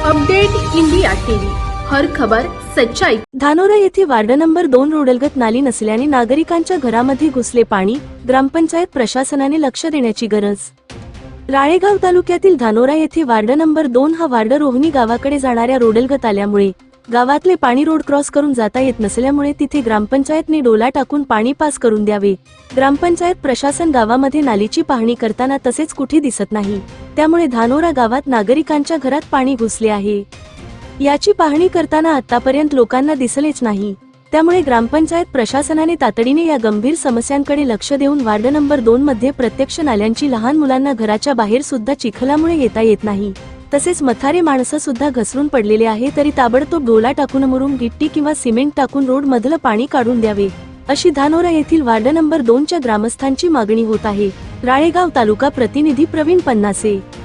Update India TV. हर खबर सच्चाई. धानोरा येथे वार्ड नंबर दोन रोडलगत नाली नसल्याने नागरिकांच्या घरामध्ये घुसले पाणी ग्रामपंचायत प्रशासनाने लक्ष देण्याची गरज. राळेगाव तालुक्यातील धानोरा येथे वार्ड नंबर दोन हा वार्ड रोहनी गावाकडे जाणाऱ्या रोडलगत आल्यामुळे गावातले पाणी रोड क्रॉस करून जाता येत नसल्यामुळे तिथे ग्रामपंचायतने डोला टाकून पाणी पास करून द्यावे. ग्रामपंचायत प्रशासन गावामध्ये नालीची पाहणी करताना तसेच कुठे दिसत नाही. त्यामुळे धानोरा गावात नागरिकांच्या घरात पाणी घुसले आहे. याची पाहणी करताना आतापर्यंत लोकांना दिसलेच नाही. त्यामुळे ग्रामपंचायत प्रशासनाने तातडीने या गंभीर समस्यांकडे लक्ष देऊन वार्ड नंबर दोन मध्ये प्रत्यक्ष नाल्यांची लहान मुलांना घराच्या बाहेर सुद्धा चिखलामुळे येता येत नाही. तसेच मथारे माणसं सुद्धा घसरून पडलेले आहे तरी ताबडतोब डोला टाकून मुरुम गिट्टी किंवा सिमेंट टाकून रोड मधलं पाणी काढून द्यावे. अशी धानोरा येथील वार्ड नंबर दोनच्या ग्रामस्थांची मागणी होत आहे. राळेगाव तालुका प्रतिनिधी प्रवीण पन्नासे.